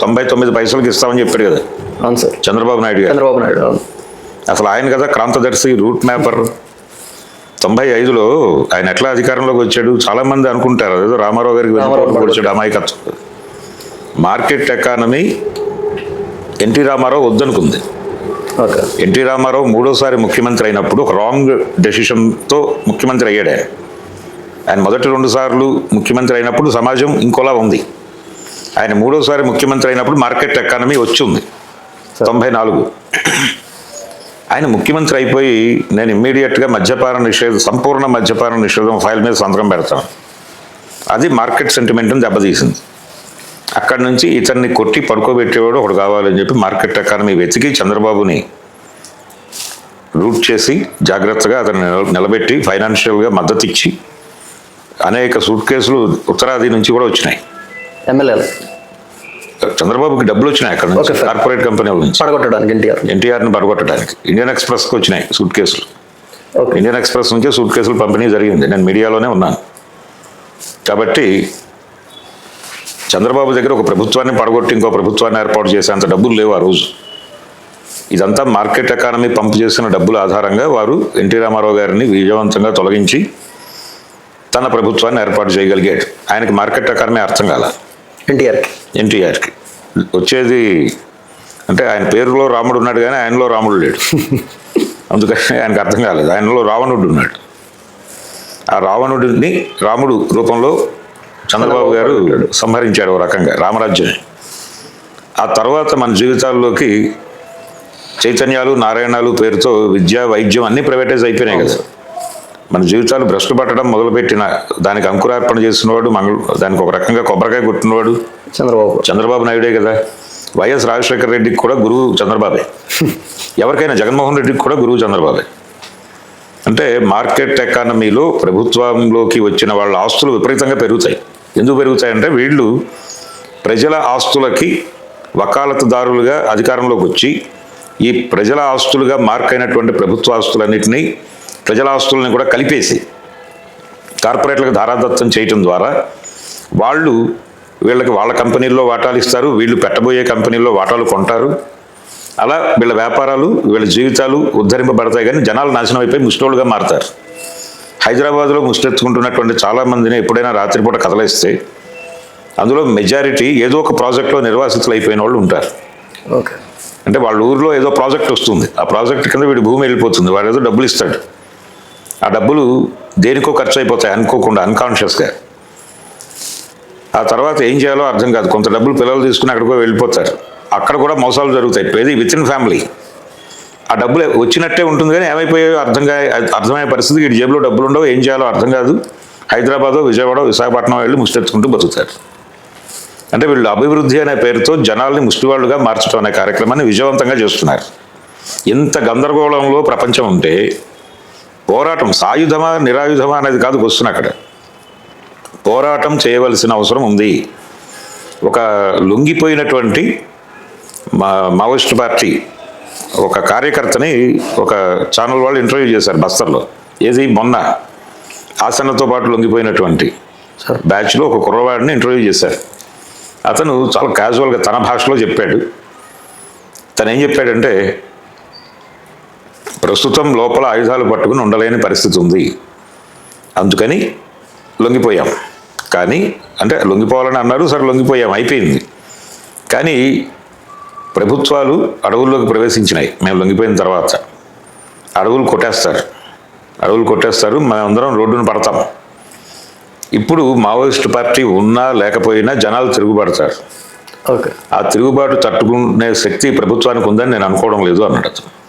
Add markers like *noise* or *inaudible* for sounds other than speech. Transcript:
తొంభై తొమ్మిది పైసలకి ఇస్తామని చెప్పాడు కదా. అవును సార్. చంద్రబాబు నాయుడు గారు. చంద్రబాబు నాయుడు అవును. అసలు ఆయన కదా క్రాంతదర్శి రూట్ మ్యాపర్. తొంభై ఐదులో ఆయన ఎట్లా అధికారంలోకి వచ్చాడు? చాలా మంది అనుకుంటారు. ఏదో రామారావు గారికి పొడిచాడు అమాయకత్వం. మార్కెట్ ఎకానమీ ఎన్టీ రామారావు వద్దనుకుంది. ఓకే. ఎన్టీ రామారావు మూడోసారి ముఖ్యమంత్రి అయినప్పుడు ఒక రాంగ్ డెసిషన్తో ముఖ్యమంత్రి అయ్యాడు ఆయన మొదటి రెండు సార్లు ముఖ్యమంత్రి అయినప్పుడు సమాజం ఇంకోలా ఉంది. ఆయన మూడోసారి ముఖ్యమంత్రి అయినప్పుడు మార్కెట్ ఎకానమీ వచ్చింది. తొంభై నాలుగు. ఆయన ముఖ్యమంత్రి అయిపోయి నేను ఇమ్మీడియట్గా మద్యపాన నిషేధం సంపూర్ణ మద్యపాన నిషేధం ఫైల్ మీద సంతకం పెడతాను. అది మార్కెట్ సెంటిమెంట్ని దెబ్బతీసింది. అక్కడి నుంచి ఇతన్ని కొట్టి పడుకోబెట్టేవాడు ఒకడు కావాలని చెప్పి మార్కెట్ ఎకానమీ వెతికి చంద్రబాబుని రూట్ చేసి జాగ్రత్తగా అతన్ని నిల- నిలబెట్టి ఫైనాన్షియల్గా మద్దతు ఇచ్చి అనేక సూట్ కేసులు ఉత్తరాది నుంచి కూడా వచ్చినాయి. ఎమ్మెల్యేలు చంద్రబాబుకి డబ్బులు వచ్చినాయి అక్కడ నుంచి. కార్పొరేట్ కంపెనీల నుంచి పడగొట్టడానికి ఎన్టీఆర్. ఎన్టీఆర్ని పడగొట్టడానికి. ఇండియన్ ఎక్స్ప్రెస్కి వచ్చినాయి సూట్ కేసులు. ఇండియన్ ఎక్స్ప్రెస్ నుంచే సూట్ కేసులు పంపిణీ జరిగింది. నేను మీడియాలోనే ఉన్నాను. కాబట్టి చంద్రబాబు దగ్గర ఒక ప్రభుత్వాన్ని పడగొట్టి ఇంకో ప్రభుత్వాన్ని ఏర్పాటు చేసేంత డబ్బులు లేవు ఆ రోజు. ఇదంతా మార్కెట్ ఎకానమీ పంపు చేసిన డబ్బుల ఆధారంగా వారు ఎన్టీ రామారావు గారిని విజయవంతంగా తొలగించి తన ప్రభుత్వాన్ని ఏర్పాటు చేయగలిగాడు ఆయనకి మార్కెట్ ఎకానమీ అర్థం కాల. ఎన్టీఆర్కి. ఎన్టీఆర్కి. వచ్చేది అంటే ఆయన పేరులో రాముడు ఉన్నాడు కానీ ఆయనలో రాముడు లేడు. *laughs* అందుకని ఆయనకు అర్థం కాలేదు. ఆయనలో రావణుడు ఉన్నాడు. ఆ రావణుడిని రాముడు రూపంలో చంద్రబాబు గారు సంహరించాడు ఓ రకంగా రామరాజ్యాన్ని. ఆ తర్వాత మన జీవితాల్లోకి చైతన్యాలు నారాయణాలు పేరుతో విద్య వైద్యం అన్నీ ప్రైవేటైజ్ అయిపోయినాయి కదా. మన జీవితాలు భ్రష్టు పట్టడం మొదలుపెట్టిన దానికి అంకురార్పణ చేసినవాడు మంగళ దానికి ఒక రకంగా కొబ్బరికాయ కొట్టినవాడు చంద్రబాబు. చంద్రబాబు నాయుడే కదా. వైఎస్ రాజశేఖర రెడ్డికి కూడా గురువు చంద్రబాబే. *laughs* ఎవరికైనా జగన్మోహన్ రెడ్డికి కూడా గురువు చంద్రబాబే. అంటే మార్కెట్ ఎకానమీలో ప్రభుత్వంలోకి వచ్చిన వాళ్ళ ఆస్తులు విపరీతంగా పెరుగుతాయి. ఎందుకు పెరుగుతాయంటే వీళ్ళు ప్రజల ఆస్తులకి వకాలతుదారులుగా అధికారంలోకి వచ్చి ఈ ప్రజల ఆస్తులుగా మార్కైనటువంటి ప్రభుత్వ ఆస్తులన్నింటినీ ప్రజల ఆస్తులని కూడా కలిపేసి కార్పొరేట్లకు ధారాదత్తం చేయటం ద్వారా వాళ్ళు వీళ్ళకి వాళ్ళ కంపెనీల్లో వాటాలు ఇస్తారు వీళ్ళు పెట్టబోయే కంపెనీల్లో వాటాలు కొంటారు. అలా వీళ్ళ వ్యాపారాలు వీళ్ళ జీవితాలు ఉద్ధరింపబడతాయి కానీ జనాలు నాశనం అయిపోయి ముష్టోళ్ళుగా మారుతారు. హైదరాబాద్లో ముష్టెత్తుకుంటున్నటువంటి చాలామందిని ఎప్పుడైనా రాత్రిపూట కదలిస్తే అందులో మెజారిటీ ఏదో ఒక ప్రాజెక్ట్లో నిర్వాసితులు అయిపోయిన వాళ్ళు ఉంటారు. అంటే వాళ్ళ ఊర్లో ఏదో ప్రాజెక్ట్ వస్తుంది. ఆ ప్రాజెక్ట్ కింద వీడి భూమి వెళ్ళిపోతుంది. వాడు ఏదో డబ్బులు ఇస్తాడు. ఆ డబ్బులు దేనికో ఖర్చు అయిపోతాయి అనుకోకుండా అన్కాన్షియస్గా ఆ తర్వాత ఏం చేయాలో అర్థం కాదు. కొంత డబ్బులు పిల్లలు తీసుకుని అక్కడికో వెళ్ళిపోతారు. అక్కడ కూడా మోసాలు జరుగుతాయి. ప్రతి విత్ ఇన్ ఫ్యామిలీ ఆ డబ్బులు వచ్చినట్టే ఉంటుంది కానీ ఏమైపోయాయో అర్థంగా అర్థమయ్యే పరిస్థితి వీడి జేబులో డబ్బులు ఉండవు. ఏం చేయాలో అర్థం కాదు. హైదరాబాద్ విజయవాడ విశాఖపట్నం వెళ్ళి ముష్టెత్తుకుంటూ బతుకుతారు. అంటే వీళ్ళు అభివృద్ధి అనే పేరుతో జనాల్ని ముష్టివాళ్ళుగా మార్చడం అనే కార్యక్రమాన్ని విజయవంతంగా చేస్తున్నారు. ఇంత గందరగోళంలో ప్రపంచం ఉంటే పోరాటం సాయుధమా నిరాయుధమా అనేది కాదు క్వశ్చన్ అక్కడ. పోరాటం చేయవలసిన అవసరం ఉంది. ఒక లొంగిపోయినటువంటి మా మావోయిస్ట్ పార్టీ ఒక కార్యకర్తని ఒక ఛానల్ వాళ్ళు ఇంటర్వ్యూ చేశారు బస్తర్లో. ఏది మొన్న ఆసనతో పాటు లొంగిపోయినటువంటి సార్. బ్యాచ్లో ఒక కుర్రవాడిని ఇంటర్వ్యూ చేశారు. అతను చాలా క్యాజువల్గా తన భాషలో చెప్పాడు. తను ఏం చెప్పాడంటే ప్రస్తుతం లోపల ఆయుధాలు పట్టుకుని ఉండలేని పరిస్థితి ఉంది. అందుకని లొంగిపోయాం. కానీ అంటే లొంగిపోవాలని అన్నారు సరే లొంగిపోయాం అయిపోయింది. కానీ ప్రభుత్వాలు అడవుల్లోకి ప్రవేశించినాయి. మేము లొంగిపోయిన తర్వాత. అడవులు కొట్టేస్తారు. అడవులు కొట్టేస్తారు మేమందరం రోడ్డును పడతాం. ఇప్పుడు మావోయిస్ట్ పార్టీ ఉన్నా లేకపోయినా జనాలు తిరుగుబడతారు ఓకే. ఆ తిరుగుబాటు తట్టుకునే శక్తి ప్రభుత్వానికి ఉందని నేను అనుకోవడం లేదు అన్నాడు అతను